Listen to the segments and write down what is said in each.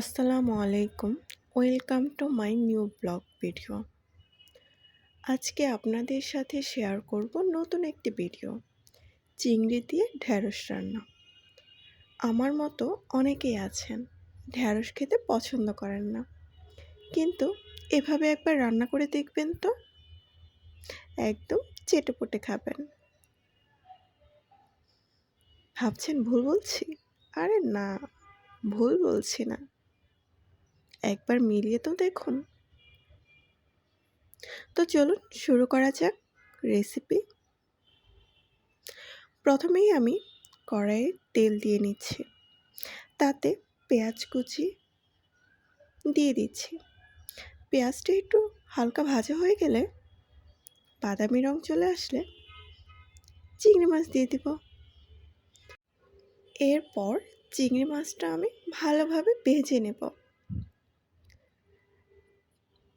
আসসালামু আলাইকুম। Welcome to my new blog video. আজকে আপনাদের সাথে শেয়ার করব নতুন একটি ভিডিও, চিংড়ি দিয়ে ঢ্যাঁড়স রান্না। আমার মতো অনেকেই আছেন ঢ্যাঁড়স খেতে পছন্দ করেন না। কিন্তু এভাবে একবার রান্না করে দেখবেন তো? একদম চেটেপুটে খাবেন। ভাবছেন ভুল বলছি? আরে না, ভুল বলছি না। একবার মিলিয়ে তো দেখুন। তো চলুন শুরু করা যাক রেসিপি প্রথমেই আমি কড়াইয়ে তেল দিয়ে নিচ্ছি। তাতে পেঁয়াজ কুচি দিয়ে দিচ্ছি। পেঁয়াজটা একটু হালকা ভাজা হয়ে গেলে বাদামি রং চলে আসলে চিংড়ি মাছ দিয়ে দিব। এরপর চিংড়ি মাছটা আমি ভালোভাবে ভেজে নেব।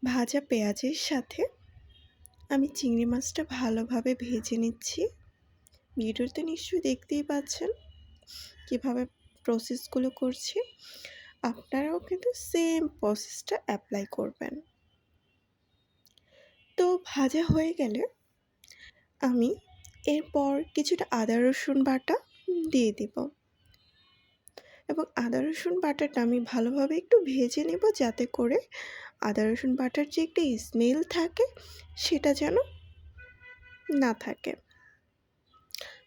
ভাজা পেঁয়াজের সাথে আমি চিংড়ি মাছটা ভালোভাবে ভেজে নিচ্ছি। ভিডিওতে নিশ্চয়ই দেখতেই পাচ্ছেন কীভাবে প্রসেসগুলো করছি। আপনারাও কিন্তু সেম প্রসেসটা অ্যাপ্লাই করবেন। তো ভাজা হয়ে গেলে আমি এরপর কিছুটা আদা রসুন বাটা দিয়ে দিব। এবং আদা, রসুন বাটাটা আমি ভালোভাবে একটু ভেজে নেব যাতে করে আদা, রসুন বাটার যে একটা স্মেল থাকে সেটা যেন না থাকে।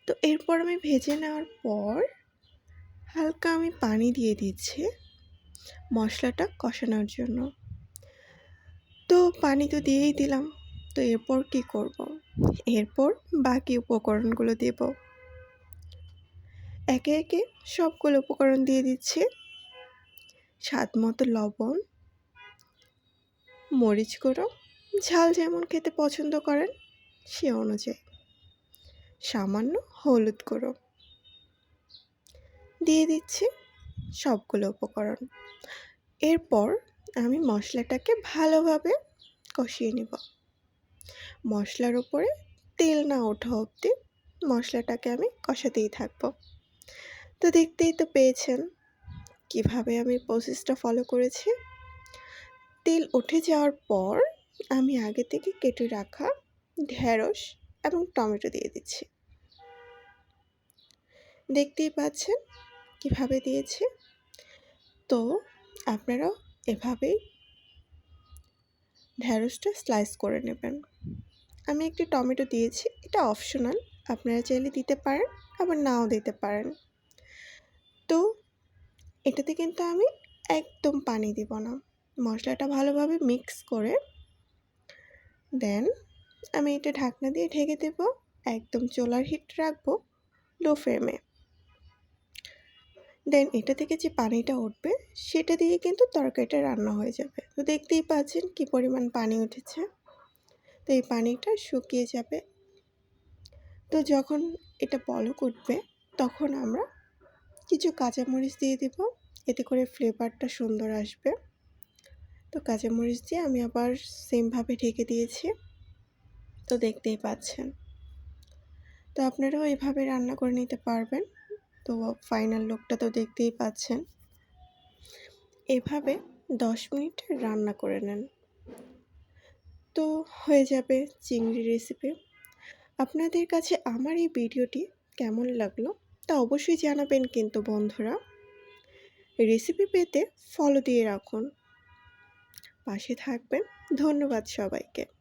তো এরপর আমি ভেজে নেওয়ার পর হালকা আমি পানি দিয়ে দিচ্ছি মশলাটা কষানোর জন্য। তো পানি তো দিয়েই দিলাম, তো এরপর কি করব। এরপর বাকি উপকরণগুলো দেব। একে একে সবগুলো উপকরণ দিয়ে দিচ্ছি। স্বাদ মতো লবণ, মরিচ গুঁড়ো, ঝাল যেমন খেতে পছন্দ করেন সে অনুযায়ী। সামান্য হলুদ গুঁড়ো দিয়ে দিচ্ছি সবগুলো উপকরণ। এরপর আমি মশলাটাকে ভালোভাবে কষিয়ে নেব। মশলার উপরে তেল না ওঠা অবধি মশলাটাকে আমি কষাতেই থাকব। তো দেখতেই তো পেয়েছেন। কীভাবে আমি প্রসেসটা ফলো করেছি? তেল উঠে যাওয়ার পর আমি আগে থেকে কেটে রাখা ঢেঁড়স এবং টমেটো দিয়ে দিচ্ছি। দেখতেই পাচ্ছেন কীভাবে দিয়েছি? তো আপনারাও এভাবেই ঢ্যাঁড়সটা স্লাইস করে নেবেন। আমি একটি টমেটো দিয়েছি, এটা অপশনাল আপনারা চাইলে দিতে পারেন, আবার নাও দিতে পারেন। তো এটাতে কিন্তু আমি একদম পানি দিব না। মশলাটা ভালোভাবে মিক্স করে দেন আমি এটা ঢাকনা দিয়ে ঢেকে দেব, একদম চোলার হিট রাখব লো ফ্লেমে দেন এটা থেকে যে পানিটা উঠবে, সেটা দিয়ে কিন্তু তরকারিটা রান্না হয়ে যাবে। তো দেখতেই পাচ্ছেন কি পরিমাণ পানি উঠেছে। তো এই পানিটা শুকিয়ে যাবে। তো যখন এটা বলক উঠবে, তখন আমরা কিছু কাঁচামরিচ দিয়ে দেব। এতে করে ফ্লেভারটা সুন্দর আসবে। তো কাঁচামরিচ দিয়ে আমি আবার সেমভাবে ঢেকে দিয়েছি। তো দেখতেই পাচ্ছেন। তো আপনারাও এভাবে রান্না করে নিতে পারবেন। তো ফাইনাল লুকটা তো দেখতেই পাচ্ছেন। এভাবে দশ মিনিট রান্না করে নেন। তো হয়ে যাবে চিংড়ি রেসিপি আপনাদের কাছে আমার এই ভিডিওটি কেমন লাগল? তা অবশ্যই জানাবেন কিন্তু বন্ধুরা। রেসিপি পেতে ফলো দিয়ে রাখুন। পাশে থাকবেন। ধন্যবাদ সবাইকে।